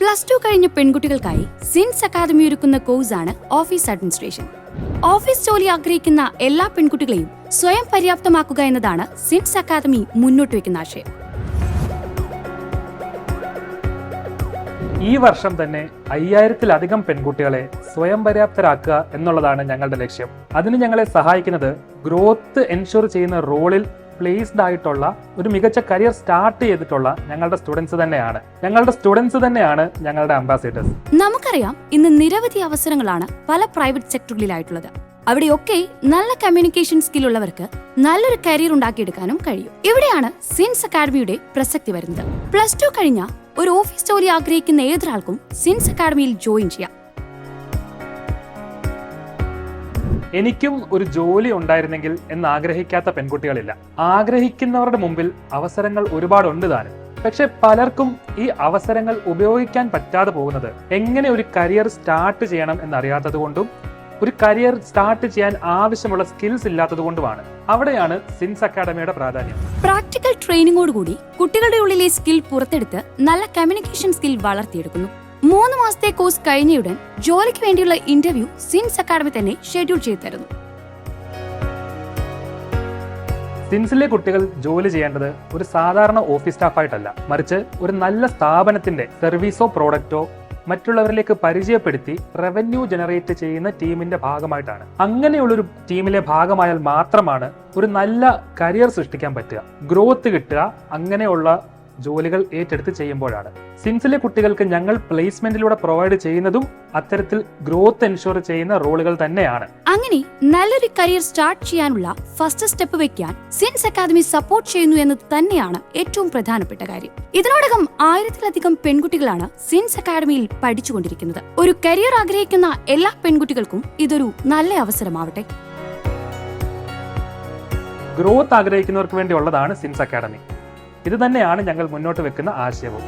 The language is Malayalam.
പ്ലസ് ടു കഴിഞ്ഞ പെൺകുട്ടികൾക്കായി സിൻസ് അക്കാദമി ഒരുക്കുന്ന കോഴ്സാണ് ഓഫീസ് അഡ്മിനിസ്ട്രേഷൻ. ഓഫീസ് ജോലി ആഗ്രഹിക്കുന്ന എല്ലാ പെൺകുട്ടികളെയും സ്വയം പര്യാപ്തമാക്കുക എന്നതാണ് സിൻസ് അക്കാദമി മുന്നോട്ട് വയ്ക്കുന്ന ആശയം. ഈ വർഷം തന്നെ അയ്യായിരത്തിലധികം പെൺകുട്ടികളെ സ്വയം പര്യാപ്തരാക്കുക എന്നുള്ളതാണ് ഞങ്ങളുടെ ലക്ഷ്യം. അതിന് ഞങ്ങളെ സഹായിക്കുന്നത് ഗ്രോത്ത് എൻഷുർ ചെയ്യുന്ന റോളിൽ പ്ലേസ്ഡ് ആയിട്ടുള്ള ഒരു മികച്ച കരിയർ സ്റ്റാർട്ട് ചെയ്തിട്ടുള്ള ഞങ്ങളുടെ സ്റ്റുഡൻസ് തന്നെയാണ്. ഞങ്ങളുടെ സ്റ്റുഡൻസ് തന്നെയാണ് ഞങ്ങളുടെ അംബാസിഡേഴ്സ് നമുക്കറിയാം ഇന്ന് നിരവധി അവസരങ്ങളാണ് പല പ്രൈവറ്റ് സെക്ടറുകളിലായിട്ടുള്ളത് അവിടെയൊക്കെ നല്ല കമ്മ്യൂണിക്കേഷൻ സ്കിൽ ഉള്ളവർക്ക് നല്ലൊരു കരിയർ ഉണ്ടാക്കിയെടുക്കാനും കഴിയും. ഇവിടെയാണ് സിൻസ് അക്കാഡമിയുടെ പ്രസക്തി വരുന്നത്. പ്ലസ് ടു കഴിഞ്ഞ ഒരു ഓഫീസ് ജോലി ആഗ്രഹിക്കുന്ന ഏതൊരാൾക്കും സിൻസ് അക്കാഡമിയിൽ ജോയിൻ ചെയ്യാം. എനിക്കും ഒരു ജോലി ഉണ്ടായിരുന്നെങ്കിൽ എന്ന് ആഗ്രഹിക്കാത്ത പെൺകുട്ടികളില്ല. ആഗ്രഹിക്കുന്നവരുടെ മുമ്പിൽ അവസരങ്ങൾ ഒരുപാടുണ്ട് താനും. പക്ഷെ പലർക്കും ഈ അവസരങ്ങൾ ഉപയോഗിക്കാൻ പറ്റാതെ പോകുന്നത് എങ്ങനെ ഒരു കരിയർ സ്റ്റാർട്ട് ചെയ്യണം എന്നറിയാത്തത് കൊണ്ടും ഒരു കരിയർ സ്റ്റാർട്ട് ചെയ്യാൻ ആവശ്യമുള്ള സ്കിൽസ് ഇല്ലാത്തത് കൊണ്ടുമാണ്. അവിടെയാണ് സിൻസ് അക്കാഡമിയുടെ പ്രാധാന്യം. പ്രാക്ടിക്കൽ ട്രെയിനിങ്ങോടുകൂടി കുട്ടികളുടെ ഉള്ളിലെ സ്കിൽ പുറത്തെടുത്ത് നല്ല കമ്മ്യൂണിക്കേഷൻ സ്കിൽ വളർത്തിയെടുക്കുന്നു. മൂന്ന് മാസത്തെ കോഴ്സ് കഴിഞ്ഞയുടൻ ജോലിക്ക് വേണ്ടിയുള്ള ഇന്റർവ്യൂ സിൻസ് അക്കാഡമി തന്നെ ഷെഡ്യൂൾ ചെയ്തു തരുന്നു സിൻസിലെ കുട്ടികൾ ജോലി ചെയ്യേണ്ടത് ഒരു സാധാരണ ഓഫീസ് സ്റ്റാഫായിട്ടല്ല മറിച്ച് ഒരു നല്ല സ്ഥാപനത്തിന്റെ സർവീസോ പ്രോഡക്റ്റോ മറ്റുള്ളവരിലേക്ക് പരിചയപ്പെടുത്തി റവന്യൂ ജനറേറ്റ് ചെയ്യുന്ന ടീമിന്റെ ഭാഗമായിട്ടാണ്. അങ്ങനെയുള്ളൊരു ടീമിലെ ഭാഗമായാൽ മാത്രമാണ് ഒരു നല്ല കരിയർ സൃഷ്ടിക്കാൻ പറ്റുക. ഗ്രോത്ത് കിട്ടുക അങ്ങനെയുള്ള ജോലികൾ ഏറ്റെടുത്ത് ചെയ്യുമ്പോഴാണ്. സിൻസിലെ കുട്ടികൾക്ക് ഞങ്ങൾ പ്ലേസ്മെന്റിലൂടെ പ്രൊവൈഡ് ചെയ്യുന്നതും അത്തരത്തിൽ ഗ്രോത്ത് എൻഷുർ ചെയ്യുന്ന റോളുകൾ തന്നെയാണ്. അങ്ങനെ നല്ലൊരു കരിയർ സ്റ്റാർട്ട് ചെയ്യാനുള്ള ഫസ്റ്റ് സ്റ്റെപ്പ് വെക്കാൻ സിൻസ് അക്കാദമി സപ്പോർട്ട് ചെയ്യുന്നു എന്നത് തന്നെയാണ് ഏറ്റവും പ്രധാനപ്പെട്ട കാര്യം. ഇതിനോടകം ആയിരത്തിലധികം പെൺകുട്ടികളാണ് സിൻസ് അക്കാദമിയിൽ പഠിച്ചുകൊണ്ടിരിക്കുന്നത്. ഒരു കരിയർ ആഗ്രഹിക്കുന്ന എല്ലാ പെൺകുട്ടികൾക്കും ഇതൊരു നല്ല അവസരമാവട്ടെ. ഗ്രോത്ത് ആഗ്രഹിക്കുന്നവർക്ക് വേണ്ടിയുള്ളതാണ് സിൻസ് അക്കാഡമി ഇത് തന്നെയാണ് ഞങ്ങൾ മുന്നോട്ട് വെക്കുന്ന ആശയവും.